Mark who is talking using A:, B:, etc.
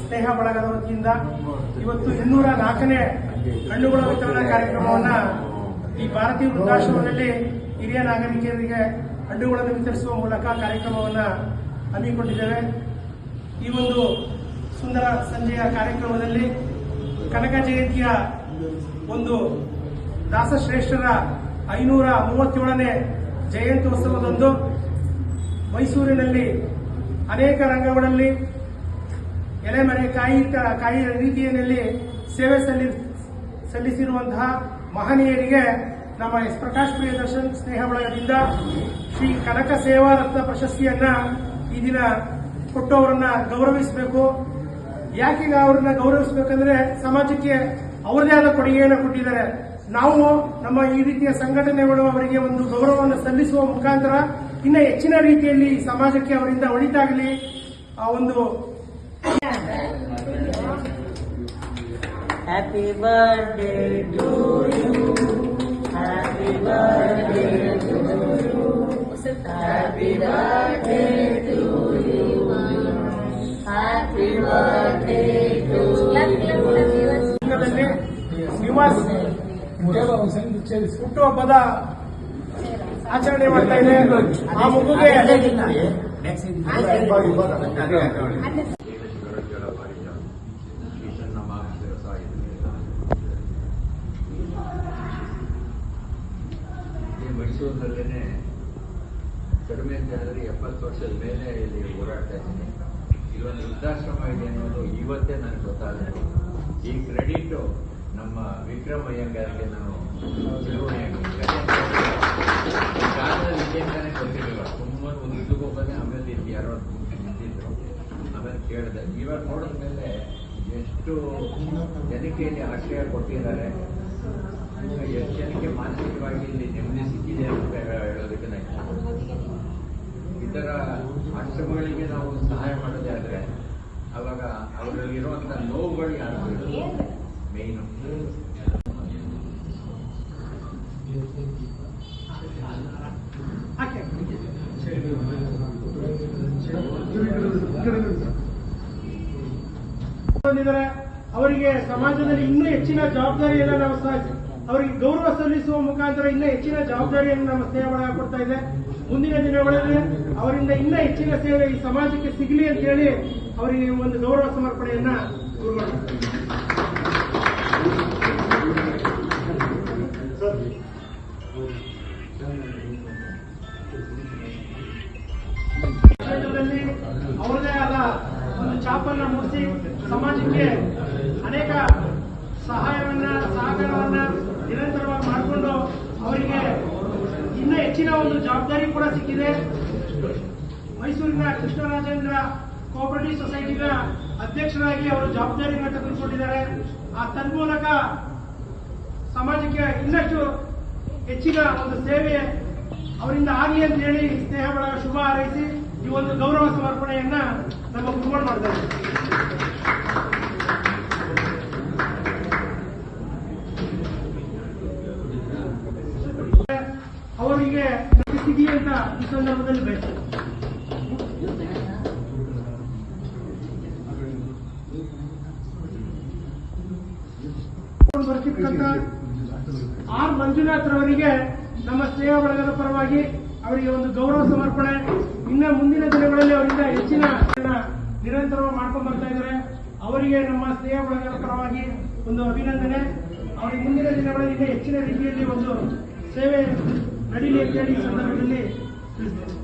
A: ಸ್ನೇಹ ಬಳಗದ ವತಿಯಿಂದ ಇವತ್ತು ಇನ್ನೂರ ನಾಲ್ಕನೇ ಹಣ್ಣುಗಳ ವಿತರಣಾ ಕಾರ್ಯಕ್ರಮವನ್ನ ಈ ಭಾರತೀಯ ವೃದ್ಧಾಶ್ರಮದಲ್ಲಿ ಹಿರಿಯ ನಾಗರಿಕರಿಗೆ ಹಣ್ಣುಗಳನ್ನು ವಿತರಿಸುವ ಮೂಲಕ ಕಾರ್ಯಕ್ರಮವನ್ನ ಹಮ್ಮಿಕೊಂಡಿದ್ದೇವೆ. ಈ ಒಂದು ಸುಂದರ ಸಂಜೆಯ ಕಾರ್ಯಕ್ರಮದಲ್ಲಿ ಕನಕ ಜಯಂತಿಯ ಒಂದು ದಾಸಶ್ರೇಷ್ಠರ ಐನೂರ ಮೂವತ್ತೇಳನೇ ಜಯಂತ್ಯೋತ್ಸವದಂದು ಮೈಸೂರಿನಲ್ಲಿ ಅನೇಕ ರಂಗಗಳಲ್ಲಿ ಎಲೆಮರೆ ಕಾಯಿ ಕಾಯಿ ರೀತಿಯಲ್ಲಿ ಸೇವೆ ಸಲ್ಲಿ ಸಲ್ಲಿಸಿರುವಂತಹ ಮಹನೀಯರಿಗೆ ನಮ್ಮ ಎಸ್ ಪ್ರಕಾಶ್ ಪ್ರಿಯದರ್ಶನ್ ಸ್ನೇಹ ಬಳಗದಿಂದ ಶ್ರೀ ಕನಕ ಸೇವಾ ರತ್ನ ಪ್ರಶಸ್ತಿಯನ್ನ ಈ ದಿನ ಕೊಟ್ಟವರನ್ನ ಗೌರವಿಸಬೇಕು. ಯಾಕೆ ಅವ್ರನ್ನ ಗೌರವಿಸಬೇಕಂದ್ರೆ ಸಮಾಜಕ್ಕೆ ಅವರದೇ ಆದ ಕೊಡುಗೆಯನ್ನು ಕೊಟ್ಟಿದ್ದಾರೆ. ನಾವು ನಮ್ಮ ಈ ರೀತಿಯ ಸಂಘಟನೆಗಳು ಅವರಿಗೆ ಒಂದು ಗೌರವವನ್ನು ಸಲ್ಲಿಸುವ ಮುಖಾಂತರ ಇನ್ನ ಹೆಚ್ಚಿನ ರೀತಿಯಲ್ಲಿ ಸಮಾಜಕ್ಕೆ ಅವರಿಂದ ಒಳಿತಾಗಲಿ ಆ ಒಂದು
B: happy birthday to you happy birthday to you Happy birthday to you. Happy birthday to you.
A: ಸಂಘದಲ್ಲಿ ನಿವಾಸ್ ಹುಟ್ಟುಹಬ್ಬದ ಆಚರಣೆ ಮಾಡ್ತಾ ಇದೆ ಆ ಮಗುಗೆ
C: ಮೈಸೂರಿನಲ್ಲೇ ಕಡಿಮೆ ಅಂತ ಹೇಳಿದ್ರೆ ಎಪ್ಪತ್ತು ವರ್ಷದ ಮೇಲೆ ಇಲ್ಲಿ ಹೋರಾಡ್ತಾ ಇದ್ದೀನಿ. ಇಲ್ಲೊಂದು ವೃದ್ಧಾಶ್ರಮ ಇದೆ ಅನ್ನೋದು ಇವತ್ತೇ ನನಗೆ ಗೊತ್ತಾಗುತ್ತೆ ಈ ಕ್ರೆಡಿಟ್ ನಮ್ಮ ವಿಕ್ರಮ್ ಅಯ್ಯಂಗಾರಿಗೆ ಅಂತಾನೆ ಗೊತ್ತಿರಲಿಲ್ಲ. ತುಂಬ ಒಂದು ಇದಕ್ಕೆ ಹೋಗೋದೇ ಆಮೇಲೆ ಇಲ್ಲಿ ಯಾರೋ ನಿಂತಿದ್ರು ಆಮೇಲೆ ಕೇಳಿದೆ. ಇವಾಗ ನೋಡಿದ್ಮೇಲೆ ಎಷ್ಟು ಜನಕ್ಕೆ ಇಲ್ಲಿ ಆಶ್ರಯ ಕೊಟ್ಟಿದ್ದಾರೆ. ಎಷ್ಟು ಜನಕ್ಕೆ ಮಾನಸಿಕವಾಗಿ ಇಲ್ಲಿ ನೆಮ್ಮದಿ ಸಿಕ್ಕಿದೆ ಅಂತ ಹೇಳೋದಕ್ಕೆ ಇತರ ಆಶ್ರಮಗಳಿಗೆ ನಾವು ಸಹಾಯ ಮಾಡೋದೇ ಆದ್ರೆ ಅವಾಗ ಅವರಲ್ಲಿರುವಂತ ನೋವುಗಳು ಯಾರು? ಮೇಯ್ನು
A: ಹಾಕಿ. ಬಂದಿದ್ದಾರೆ. ಅವರಿಗೆ ಸಮಾಜದಲ್ಲಿ ಇನ್ನೂ ಹೆಚ್ಚಿನ ಜವಾಬ್ದಾರಿಯನ್ನ ನಾವು ಸಹ ಅವರಿಗೆ ಗೌರವ ಸಲ್ಲಿಸುವ ಮುಖಾಂತರ ಇನ್ನೂ ಹೆಚ್ಚಿನ ಜವಾಬ್ದಾರಿಯನ್ನು ನಮ್ಮ ಸೇವೆ ಒಳಗೆ ಕೊಡ್ತಾ ಇದೆ. ಮುಂದಿನ ದಿನಗಳಲ್ಲಿ ಅವರಿಂದ ಇನ್ನೂ ಹೆಚ್ಚಿನ ಸೇವೆ ಈ ಸಮಾಜಕ್ಕೆ ಸಿಗಲಿ ಅಂತ ಹೇಳಿ ಅವರಿಗೆ ಒಂದು ಗೌರವ ಸಮರ್ಪಣೆಯನ್ನ ಅವರದೇ ಆದ ಒಂದು ಚಾಪನ್ನ ಮೂಡಿಸಿ ಸಮಾಜಕ್ಕೆ ಅನೇಕ ಸಹಾಯವನ್ನ, ಸಹಕಾರವನ್ನ ನಿರಂತರವಾಗಿ ಮಾಡಿಕೊಂಡು ಅವರಿಗೆ ಇನ್ನ ಹೆಚ್ಚಿನ ಒಂದು ಜವಾಬ್ದಾರಿ ಕೂಡ ಸಿಕ್ಕಿದೆ. ಮೈಸೂರಿನ ಕೃಷ್ಣರಾಜೇಂದ್ರ ಕೋಆಪರೇಟಿವ್ ಸೊಸೈಟಿನ ಅಧ್ಯಕ್ಷರಾಗಿ ಅವರು ಜವಾಬ್ದಾರಿಯನ್ನು ತೆಗೆದುಕೊಂಡಿದ್ದಾರೆ. ಆ ತನ್ಮೂಲಕ ಸಮಾಜಕ್ಕೆ ಇನ್ನಷ್ಟು ಹೆಚ್ಚಿನ ಒಂದು ಸೇವೆ ಅವರಿಂದ ಆಗಲಿ ಅಂತ ಹೇಳಿ ಸ್ನೇಹ ಬಳಗ ಶುಭ ಹಾರೈಸಿ ಈ ಒಂದು ಗೌರವ ಸಮರ್ಪಣೆಯನ್ನ ನಮ್ಮ ಗುರುಗಳು ಮಾಡ್ತಾರೆ ಅವರಿಗೆ ಅಂತ ಈ ಸಂದರ್ಭದಲ್ಲಿ ಬೇಕು ಬರ್ತಿರ್ತಕ್ಕಂಥ ಆರ್ ಮಂಜುನಾಥ್ ರವರಿಗೆ ನಮ್ಮ ಸ್ನೇಹ ಬಳಗದ ಪರವಾಗಿ ಅವರಿಗೆ ಒಂದು ಗೌರವ ಸಮರ್ಪಣೆ. ಇನ್ನ ಮುಂದಿನ ದಿನಗಳಲ್ಲಿ ಅವರಿಂದ ಹೆಚ್ಚಿನ ನಿರಂತರವಾಗಿ ಮಾಡ್ಕೊಂಡು ಬರ್ತಾ ಇದ್ದಾರೆ. ಅವರಿಗೆ ನಮ್ಮ ಸ್ನೇಹ ಬಳಗದ ಪರವಾಗಿ ಒಂದು ಅಭಿನಂದನೆ. ಅವರಿಗೆ ಮುಂದಿನ ದಿನಗಳಲ್ಲಿ ಹೆಚ್ಚಿನ ರೀತಿಯಲ್ಲಿ ಒಂದು ಸೇವೆ ನಡೀಲಿ ಅಂತೇಳಿ ಈ ಸಂದರ್ಭದಲ್ಲಿ ತಿಳಿಸ್ತೇನೆ.